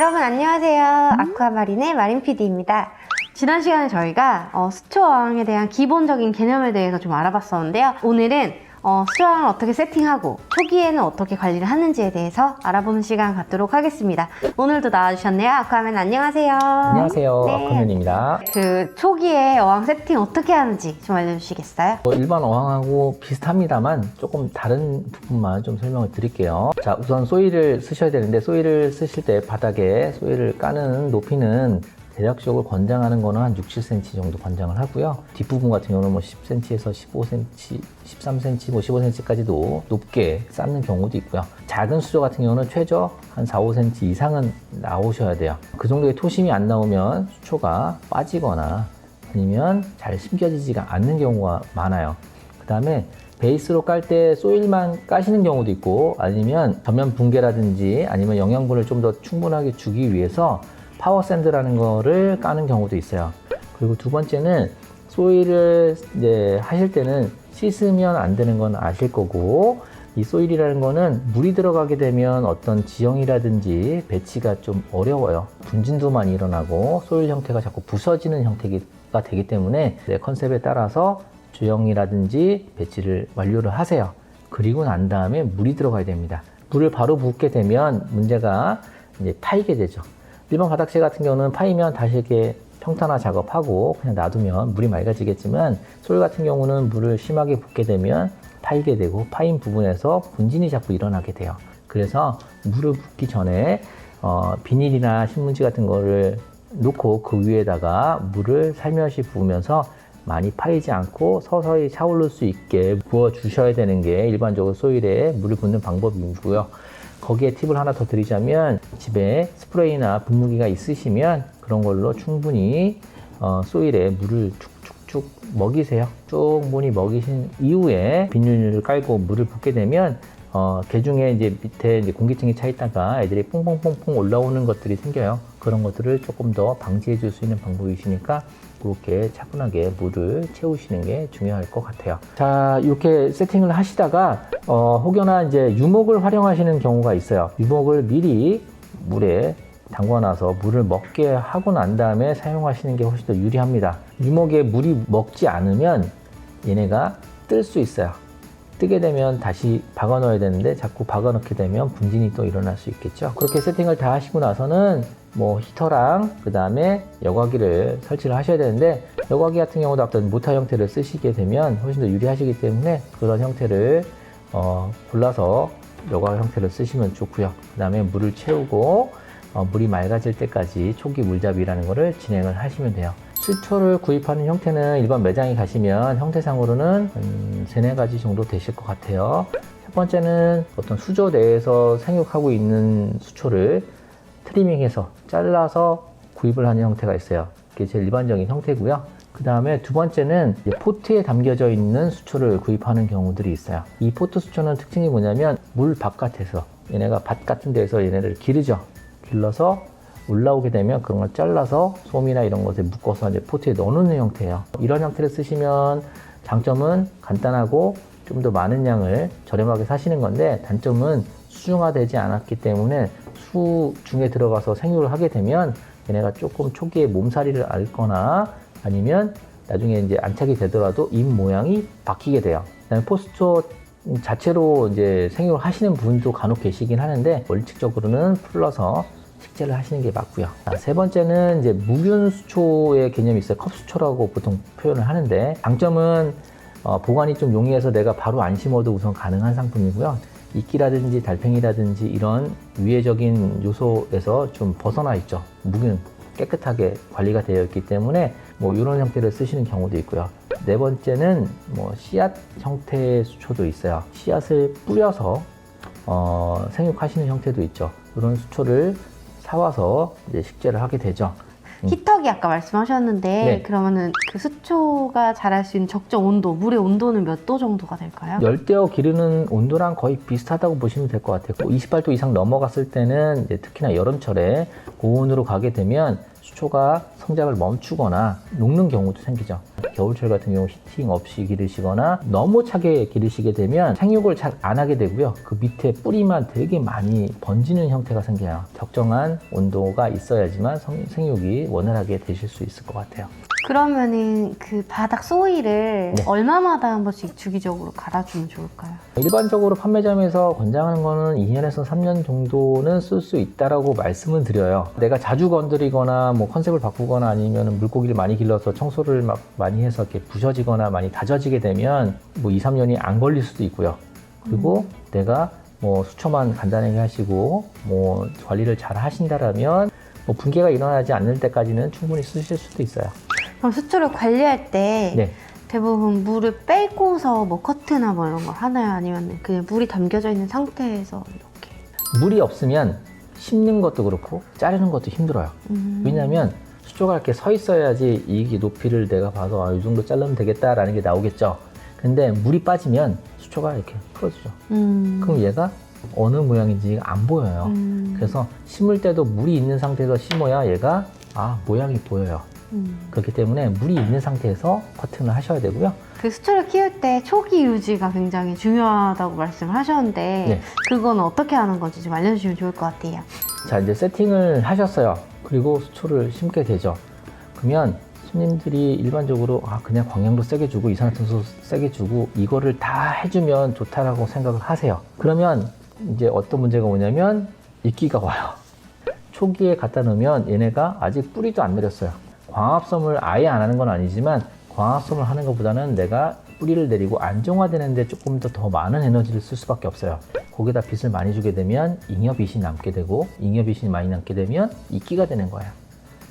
여러분 안녕하세요. 아쿠아마린의 마린 PD입니다. 지난 시간에 저희가 어, 수초 어항에 대한 기본적인 개념에 대해서 좀 알아봤었는데요. 오늘은 어, 수초어항을 어떻게 세팅하고 초기에는 어떻게 관리를 하는지에 대해서 알아보는 시간 갖도록 하겠습니다. 오늘도 나와주셨네요. 아쿠아맨 안녕하세요. 안녕하세요. 네. 아크맨입니다. 그 초기에 어항 세팅 어떻게 하는지 좀 알려주시겠어요? 뭐 일반 어항하고 비슷합니다만 조금 다른 부분만 좀 설명을 드릴게요. 자, 우선 소일을 쓰셔야 되는데 소일을 쓰실 때 바닥에 소일을 까는 높이는 대략적으로 권장하는 거는 한 6, 7cm 정도 권장을 하고요. 뒷부분 같은 경우는 뭐 10cm에서 15cm, 13cm, 뭐 15cm까지도 높게 쌓는 경우도 있고요. 작은 수조 같은 경우는 최저 한 4, 5cm 이상은 나오셔야 돼요. 그 정도의 토심이 안 나오면 수초가 빠지거나 아니면 잘 심겨지지가 않는 경우가 많아요. 그 다음에 베이스로 깔 때 소일만 까시는 경우도 있고 아니면 전면 붕괴라든지 아니면 영양분을 좀 더 충분하게 주기 위해서 파워 샌드라는 거를 까는 경우도 있어요. 그리고 두 번째는 소일을 이제 하실 때는 씻으면 안 되는 건 아실 거고 이 소일이라는 거는 물이 들어가게 되면 어떤 지형이라든지 배치가 좀 어려워요. 분진도 많이 일어나고 소일 형태가 자꾸 부서지는 형태가 되기 때문에 내 컨셉에 따라서 주형이라든지 배치를 완료를 하세요. 그리고 난 다음에 물이 들어가야 됩니다. 물을 바로 붓게 되면 문제가 이제 파이게 되죠. 일반 바닥재 같은 경우는 파이면 다시 이렇게 평탄화 작업하고 그냥 놔두면 물이 맑아지겠지만 솔 같은 경우는 물을 심하게 붓게 되면 파이게 되고 파인 부분에서 분진이 자꾸 일어나게 돼요. 그래서 물을 붓기 전에 어, 비닐이나 신문지 같은 거를 놓고 그 위에다가 물을 살며시 부으면서 많이 파이지 않고 서서히 차오를 수 있게 부어 주셔야 되는 게 일반적으로 소일에 물을 붓는 방법이고요. 거기에 팁을 하나 더 드리자면 집에 스프레이나 분무기가 있으시면 그런 걸로 충분히 어, 소일에 물을 쭉쭉쭉 먹이세요. 충분히 먹이신 이후에 비닐을 깔고 물을 붓게 되면 어, 개 중에 이제 밑에 이제 공기층이 차 있다가 애들이 퐁퐁퐁퐁 올라오는 것들이 생겨요. 그런 것들을 조금 더 방지해 줄 수 있는 방법이시니까 그렇게 차분하게 물을 채우시는 게 중요할 것 같아요. 자, 이렇게 세팅을 하시다가 어, 혹여나 이제 유목을 활용하시는 경우가 있어요. 유목을 미리 물에 담궈놔서 물을 먹게 하고 난 다음에 사용하시는 게 훨씬 더 유리합니다. 유목에 물이 먹지 않으면 얘네가 뜰 수 있어요. 뜨게 되면 다시 박아 넣어야 되는데 자꾸 박아 넣게 되면 분진이 또 일어날 수 있겠죠. 그렇게 세팅을 다 하시고 나서는 뭐 히터랑 그 다음에 여과기를 설치를 하셔야 되는데 여과기 같은 경우도 어떤 모터 형태를 쓰시게 되면 훨씬 더 유리하시기 때문에 그런 형태를 어, 골라서 여과 형태를 쓰시면 좋고요. 그 다음에 물을 채우고 어, 물이 맑아질 때까지 초기 물잡이라는 거를 진행을 하시면 돼요. 수초를 구입하는 형태는 일반 매장에 가시면 형태상으로는 음, 세네 가지 정도 되실 것 같아요. 첫 번째는 어떤 수조 내에서 생육하고 있는 수초를 트리밍해서 잘라서 구입을 하는 형태가 있어요. 그게 제일 일반적인 형태고요. 그 다음에 두 번째는 포트에 담겨져 있는 수초를 구입하는 경우들이 있어요. 이 포트 수초는 특징이 뭐냐면 물 바깥에서 얘네가 밭 같은 데서 얘네를 기르죠. 길러서 올라오게 되면 그런 걸 잘라서 솜이나 이런 것에 묶어서 이제 포트에 넣어놓는 형태예요. 이런 형태를 쓰시면 장점은 간단하고 좀 더 많은 양을 저렴하게 사시는 건데 단점은 수중화되지 않았기 때문에 수 중에 들어가서 생육을 하게 되면 얘네가 조금 초기에 몸살이를 앓거나 아니면 나중에 이제 안착이 되더라도 입 모양이 바뀌게 돼요. 그다음에 포스초 자체로 이제 생육을 하시는 분도 간혹 계시긴 하는데 원칙적으로는 풀러서 식재를 하시는 게 맞고요. 자, 세 번째는 이제 무균 수초의 개념이 있어요. 컵 수초라고 보통 표현을 하는데 장점은 어, 보관이 좀 용이해서 내가 바로 안 심어도 우선 가능한 상품이고요. 이끼라든지 달팽이라든지 이런 위해적인 요소에서 좀 벗어나 있죠. 무균 깨끗하게 관리가 되어 있기 때문에 뭐 이런 형태를 쓰시는 경우도 있고요. 네 번째는 뭐 씨앗 형태의 수초도 있어요. 씨앗을 뿌려서 어, 생육하시는 형태도 있죠. 이런 수초를 사와서 이제 식재를 하게 되죠. 히터기 아까 말씀하셨는데 네. 그러면은 그 수초가 자랄 수 있는 적정 온도, 물의 온도는 몇 도 정도가 될까요? 열대어 기르는 온도랑 거의 비슷하다고 보시면 될 것 같아요. 28도 이상 넘어갔을 때는 이제 특히나 여름철에 고온으로 가게 되면 수초가 성장을 멈추거나 녹는 경우도 생기죠. 겨울철 같은 경우 히팅 없이 기르시거나 너무 차게 기르시게 되면 생육을 잘 안 하게 되고요. 그 밑에 뿌리만 되게 많이 번지는 형태가 생겨요. 적정한 온도가 있어야지만 성- 생육이 원활하게 되실 수 있을 것 같아요. 그러면은 그 바닥 소일을 네. 얼마마다 한 번씩 주기적으로 갈아주면 좋을까요? 일반적으로 판매점에서 권장하는 거는 2년에서 3년 정도는 쓸 수 있다라고 말씀을 드려요. 내가 자주 건드리거나 뭐 컨셉을 바꾸거나 아니면 물고기를 많이 길러서 청소를 막 많이 해서 이렇게 부셔지거나 많이 다져지게 되면 뭐 2, 3년이 안 걸릴 수도 있고요. 그리고 내가 뭐 수초만 간단하게 하시고 뭐 관리를 잘 하신다라면 뭐 붕괴가 일어나지 않을 때까지는 충분히 쓰실 수도 있어요. 그럼 수초를 관리할 때 네. 대부분 물을 빼고서 뭐 커트나 뭐 이런 걸 하나요? 아니면 그냥 물이 담겨져 있는 상태에서 이렇게? 물이 없으면 심는 것도 그렇고 자르는 것도 힘들어요. 음. 왜냐하면 수초가 이렇게 서 있어야지 이 높이를 내가 봐서 아, 이 정도 자르면 되겠다라는 게 나오겠죠. 근데 물이 빠지면 수초가 이렇게 풀어지죠. 음. 그럼 얘가 어느 모양인지 안 보여요. 음. 그래서 심을 때도 물이 있는 상태에서 심어야 얘가 아 모양이 보여요. 음. 그렇기 때문에 물이 있는 상태에서 커튼을 하셔야 되고요. 그 수초를 키울 때 초기 유지가 굉장히 중요하다고 말씀을 하셨는데 네. 그건 어떻게 하는 건지 좀 알려주시면 좋을 것 같아요. 자 이제 세팅을 하셨어요. 그리고 수초를 심게 되죠. 그러면 손님들이 일반적으로 아 그냥 광량도 세게 주고 이산화탄소 세게 주고 이거를 다 해주면 좋다라고 생각을 하세요. 그러면 이제 어떤 문제가 오냐면 이끼가 와요. 초기에 갖다 놓으면 얘네가 아직 뿌리도 안 내렸어요. 광합섬을 아예 안 하는 건 아니지만 광합섬을 하는 것보다는 내가 뿌리를 내리고 안정화되는 데 조금 더 더 많은 에너지를 쓸 수밖에 없어요. 거기다 빛을 많이 주게 되면 잉여빛이 남게 되고 잉여빛이 많이 남게 되면 이끼가 되는 거예요.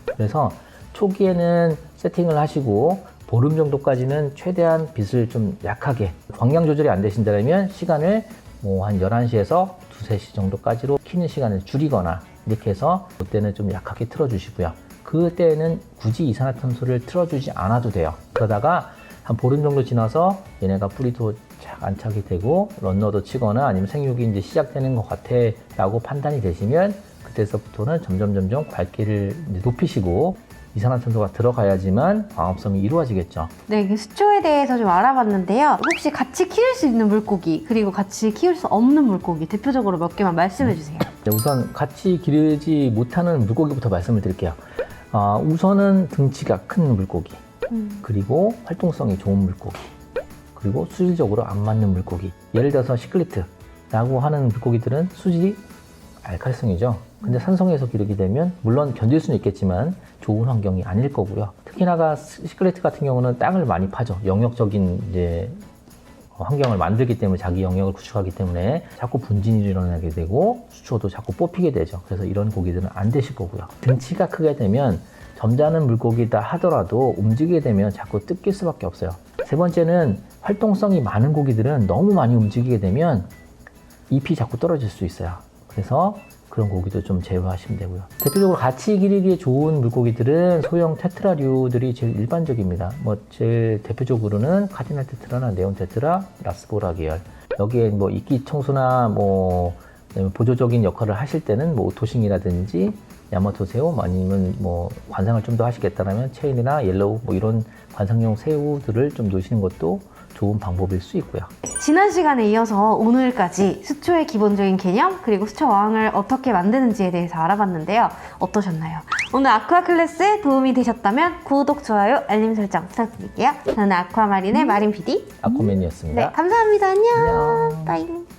그래서 초기에는 세팅을 하시고 보름 정도까지는 최대한 빛을 좀 약하게 광량 조절이 안 되신다면 시간을 뭐 한 11시에서 2, 3시 정도까지로 키는 시간을 줄이거나 이렇게 해서 그때는 좀 약하게 틀어주시고요. 그때는 굳이 이산화탄소를 틀어주지 않아도 돼요. 그러다가 한 보름 정도 지나서 얘네가 뿌리도 착 안착이 되고 런너도 치거나 아니면 생육이 이제 시작되는 것 같아 라고 판단이 되시면 그때서부터는 점점 점점 밝기를 높이시고 이산화탄소가 들어가야지만 광합성이 이루어지겠죠. 네, 그 수초에 대해서 좀 알아봤는데요. 혹시 같이 키울 수 있는 물고기 그리고 같이 키울 수 없는 물고기 대표적으로 몇 개만 말씀해 주세요. 네, 우선 같이 기르지 못하는 물고기부터 말씀을 드릴게요. 아, 우선은 등치가 큰 물고기, 음. 그리고 활동성이 좋은 물고기, 그리고 수질적으로 안 맞는 물고기. 예를 들어서 시클리트라고 하는 물고기들은 수질이 알칼성이죠. 근데 산성에서 기르게 되면 물론 견딜 수는 있겠지만 좋은 환경이 아닐 거고요. 특히나가 시클리트 같은 경우는 땅을 많이 파죠. 영역적인 이제 환경을 만들기 때문에 자기 영역을 구축하기 때문에 자꾸 분진이 일어나게 되고 수초도 자꾸 뽑히게 되죠. 그래서 이런 고기들은 안 되실 거고요. 등치가 크게 되면 점잖은 물고기다 하더라도 움직이게 되면 자꾸 뜯길 수밖에 없어요. 세 번째는 활동성이 많은 고기들은 너무 많이 움직이게 되면 잎이 자꾸 떨어질 수 있어요. 그래서 그런 고기도 좀 제어하시면 되고요. 대표적으로 같이 기르기에 좋은 물고기들은 소형 테트라류들이 제일 일반적입니다. 뭐 제일 대표적으로는 카디날 테트라나 네온 테트라, 라스보라 계열. 여기에 뭐 이끼 청소나 뭐 보조적인 역할을 하실 때는 뭐 오토싱이라든지 야마토 새우 아니면 뭐 관상을 좀 더 하시겠다면 체인이나 옐로우 뭐 이런 관상용 새우들을 좀 놓으시는 것도 좋은 방법일 수 있고요. 지난 시간에 이어서 오늘까지 수초의 기본적인 개념 그리고 수초 어항을 어떻게 만드는지에 대해서 알아봤는데요. 어떠셨나요? 오늘 아쿠아 클래스 도움이 되셨다면 구독, 좋아요, 알림 설정 부탁드릴게요. 저는 아쿠아마린의 마린 PD. 아쿠맨이었습니다. 네, 감사합니다. 안녕. 안녕. 빠잉.